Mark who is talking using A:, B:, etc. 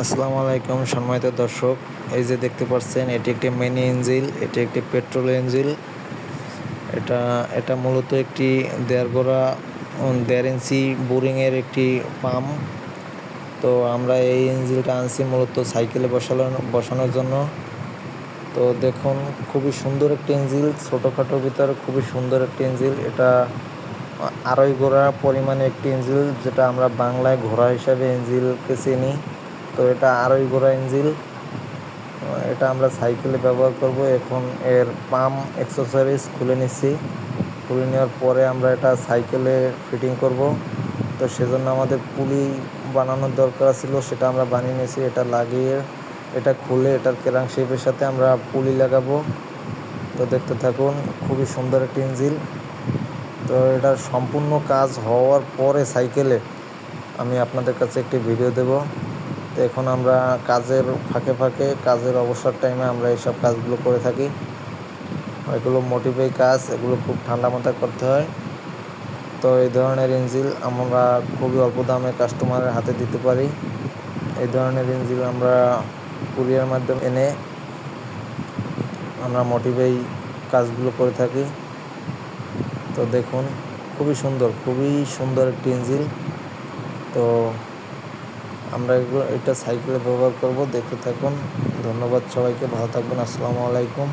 A: আসসালামু আলাইকুম সম্মানিত দর্শক, এই যে দেখতে পাচ্ছেন, এটি একটি মিনি ইঞ্জিল, এটি একটি পেট্রোল ইঞ্জিল। এটা এটা মূলত একটি দেড় গোড়া দেড় ইঞ্চি বোরিংয়ের একটি পাম্প। তো আমরা এই ইঞ্জিলটা আনছি মূলত সাইকেলে বসানো বসানোর জন্য। তো দেখুন, খুবই সুন্দর একটি ইঞ্জিল ছোটোখাটোর ভিতরে খুবই সুন্দর একটি ইঞ্জিল। এটা আড়াই গোড়া পরিমাণে একটি ইঞ্জিল, যেটা আমরা বাংলায় ঘোড়া হিসাবে ইঞ্জিলকে চিনি। তো এটা আড়াই গোড়া ইঞ্জিল। এটা আমরা সাইকেলে ব্যবহার করব। এখন এর পাম্প এক্সেসরিজ খুলে নিচ্ছি। খুলে নেওয়ার পরে আমরা এটা সাইকেলে ফিটিং করব। তো সেজন্য আমাদের পুলি বানানোর দরকার ছিল, সেটা আমরা বানিয়ে নিয়েছি, এটা লাগিয়ে, এটা খুলে এটার কেরাং শেপের সাথে আমরা পুলি লাগাবো। তো দেখতে থাকুন, খুবই সুন্দর একটি ইঞ্জিল। তো এটার সম্পূর্ণ কাজ হওয়ার পরে সাইকেলে আমি আপনাদের কাছে একটি ভিডিও দেব। তো এখন আমরা কাজের ফাঁকে ফাঁকে, কাজের অবসর টাইমে আমরা এইসব কাজগুলো করে থাকি। এগুলো মোটিভাই কাজ, এগুলো খুব ঠান্ডা মাথায় করতে হয়। তো এই ধরনের ইঞ্জিল আমরা খুবই অল্প দামে কাস্টমারের হাতে দিতে পারি। এই ধরনের ইঞ্জিল আমরা কুরিয়ার মাধ্যমে এনে আমরা মোটিভেই কাজগুলো করে থাকি। তো দেখুন, খুবই সুন্দর খুবই সুন্দর একটি ইঞ্জিল। তো আমরা এগুলো এটা সাইকেলে ব্যবহার করব। দেখতে থাকুন। ধন্যবাদ সবাইকে। ভালো থাকবেন। আসসালামু আলাইকুম।